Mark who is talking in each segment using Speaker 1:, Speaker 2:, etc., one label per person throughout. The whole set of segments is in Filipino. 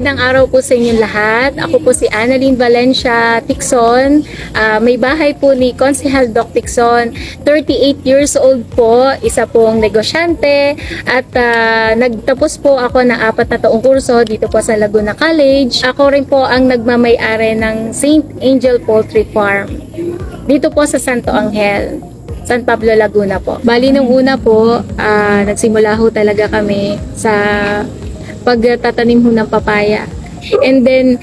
Speaker 1: Magandang araw po sa inyong lahat. Ako po si Annalyn Valencia Tixon. Ah, may bahay po ni Consihal Doc Tixon. 38 years old po, isa pong negosyante at ah, nagtapos po ako ng apat na taong kurso dito po sa Laguna College. Ako rin po ang nagmamay-ari ng St. Angel Poultry Farm dito po sa Santo Angel. San Pablo, Laguna po. Bali nung una po, ah, nagsimula ho talaga kami sa pagtatanim ho ng papaya. And then,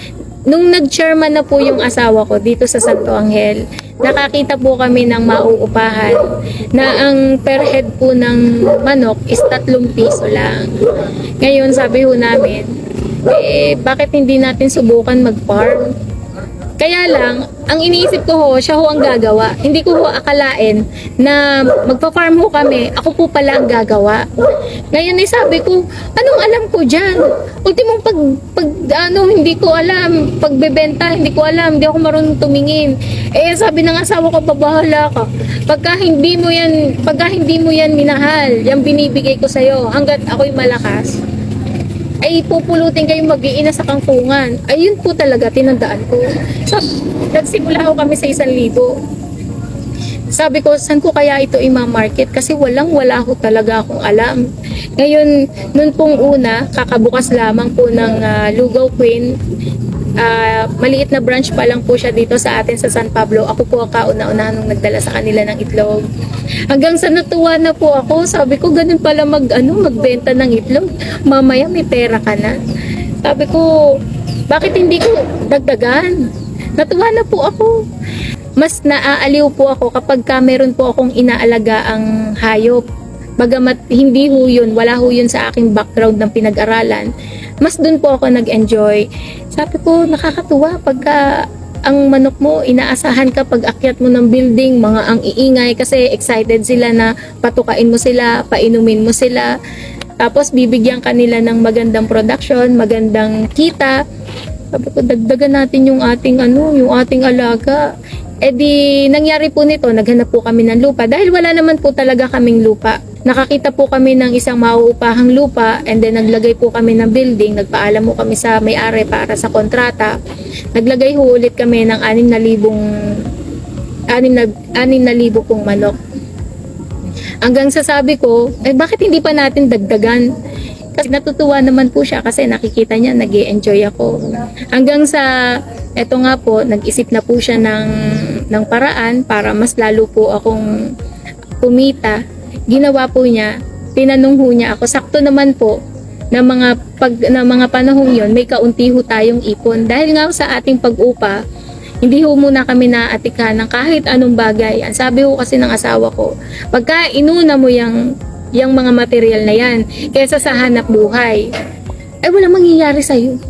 Speaker 1: nung nag-chairman na po yung asawa ko dito sa Santo Angel, nakakita po kami ng mauupahan na ang per head po ng manok is tatlong piso lang. Ngayon, sabi ho namin, eh, bakit hindi natin subukan mag-farm? Kaya lang, ang iniisip ko ho, siya ho ang gagawa. Hindi ko ho akalain na magpa-farm ho kami, ako po pala ang gagawa. Ngayon ay sabi ko, anong alam ko dyan? Ultimong pag, pag ano, hindi ko alam, pagbebenta, hindi ko alam, hindi ako marunong tumingin. Eh, sabi ng asawa ko, babahala ka. Pagka hindi mo yan, pagka hindi mo yan minahal, yung binibigay ko sa'yo, hanggat ako'y malakas, ay pupulutin kayo mag-iina sa kangkungan. Ayun po talaga, tinandaan ko. So, nagsimula ako kami sa isang libo. Sabi ko, saan ko kaya ito ima-market? Kasi walang wala ko talaga akong alam. Ngayon, nun pong una, kakabukas lamang po ng ah, Lugaw Queen. Ah, maliit na branch pa lang po siya dito sa atin sa San Pablo. Ako po ang kauna-una nung nagdala sa kanila ng itlog. Hanggang sa natuwa na po ako, sabi ko, ganun pala mag, ano, magbenta ng itlog. Mamaya may pera ka na. Sabi ko, bakit hindi ko dagdagan? Natuwa na po ako. Mas naaaliw po ako kapag ka meron po akong inaalaga ang hayop. Bagamat hindi ho yun, wala ho yun sa aking background ng pinag-aralan, mas dun po ako nag-enjoy. Sabi ko, nakakatuwa pagka ang manok mo, inaasahan ka pag akyat mo ng building, mga ang iingay kasi excited sila na patukain mo sila, painumin mo sila. Tapos bibigyan ka nila ng magandang production, magandang kita. Sabi ko, dagdagan natin yung ating ano, yung ating alaga. Eh di, nangyari po nito, naghanap po kami ng lupa. Dahil wala naman po talaga kaming lupa. Nakakita po kami ng isang mauupahang lupa and then naglagay po kami ng building. Nagpaalam po kami sa may-ari para sa kontrata. Naglagay ho ulit kami ng 6,000 6 na 6,000 pong manok. Hanggang sa sabi ko, eh bakit hindi pa natin dagdagan? Kasi natutuwa naman po siya kasi nakikita niya nag enjoy ako. Hanggang sa, eto nga po, nag-isip na po siya ng, ng paraan para mas lalo po akong kumita. Ginawa po niya, tinanong ho niya ako, sakto naman po, na mga pag na mga panahong yon may kaunti ho tayong ipon dahil nga sa ating pag-upa hindi ho muna kami naatikan ng kahit anong bagay. Ang sabi ho kasi ng asawa ko, pagka inuna mo yung, yung mga material na yan, kesa sa hanap buhay, ay wala mangyayari sa'yo.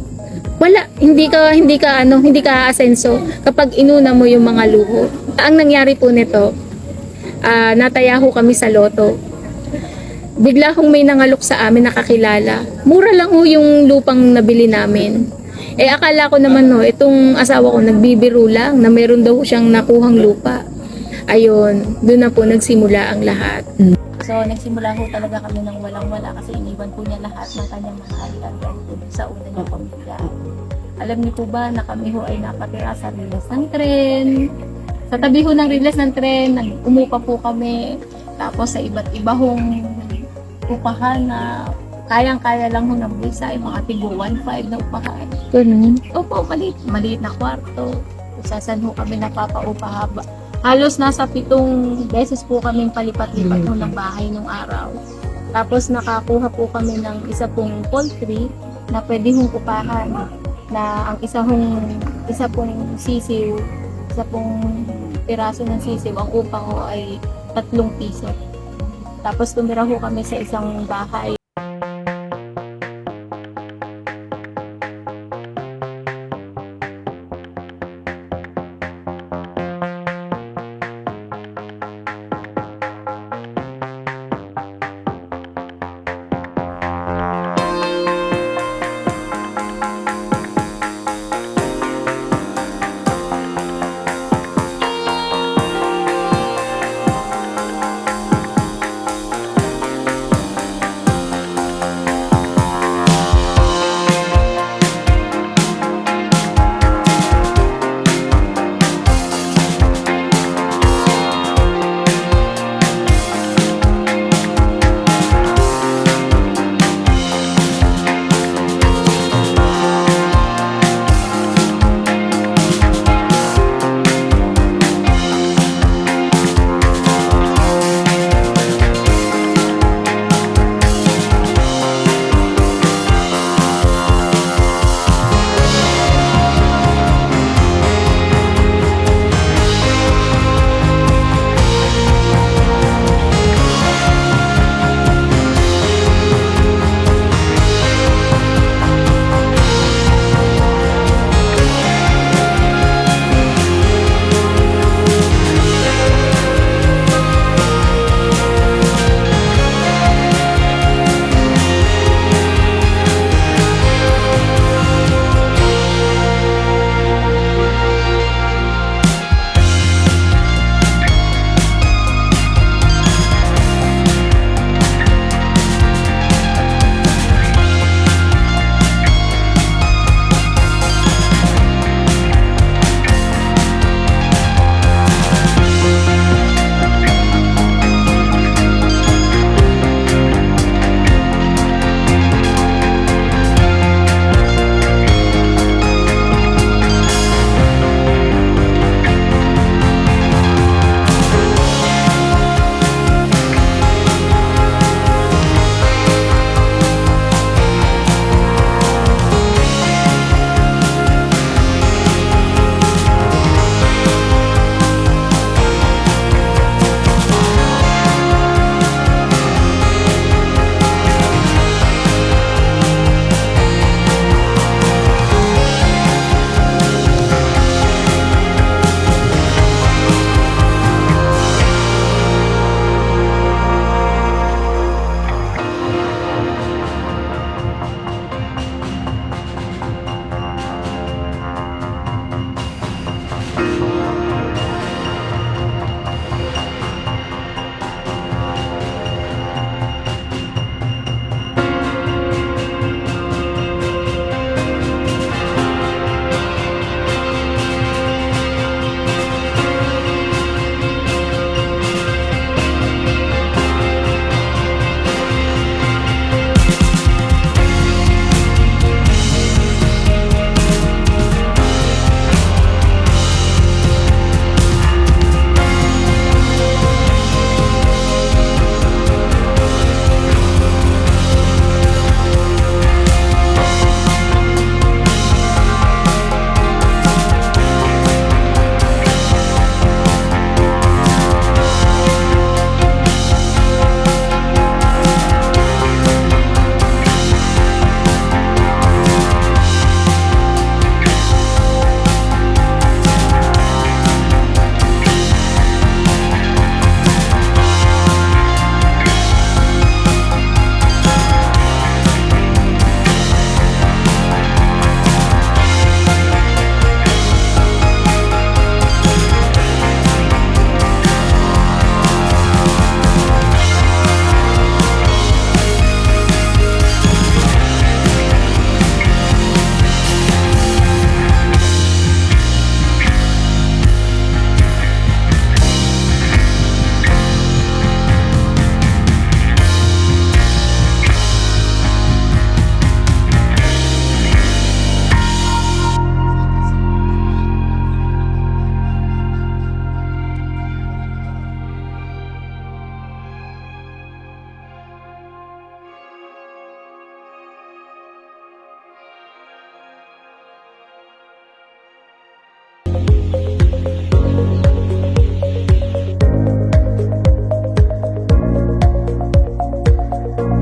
Speaker 1: Wala, hindi ka, hindi ka, ano, hindi ka asenso kapag inuna mo yung mga luho. Ang nangyari po nito, ah, nataya ho kami sa loto. Bigla hong may nangalok sa amin nakakilala. Mura lang ho yung lupang nabili namin. Eh akala ko naman no, itong asawa ko nagbibiro lang na meron daw siyang nakuhang lupa. Ayun, doon na po nagsimula ang lahat.
Speaker 2: So, nagsimula ho talaga kami ng walang-wala kasi iniwan po niya lahat ng kanyang alitan po sa una niyang pamilya. Alam niyo po ba na kami ho ay napatira sa riles ng tren. Sa tabi ho ng riles ng tren, umupa po kami. Tapos sa iba't iba hong upahan na kayang-kaya lang ho ng bulsa, yung mga tigo 1.5 na upahan.
Speaker 1: Ganun.
Speaker 2: Opo, maliit, maliit na kwarto. Kung saan ho kami napapaupa haba. Halos nasa pitong beses po kaming palipat-lipat ho ng bahay nung araw. Tapos nakakuha po kami ng isa pong poultry na pwede hong upahan na ang isa hong isa pong sisiw, isa pong piraso ng sisiw, ang upa ko ay tatlong piso. Tapos tumira ho kami sa isang bahay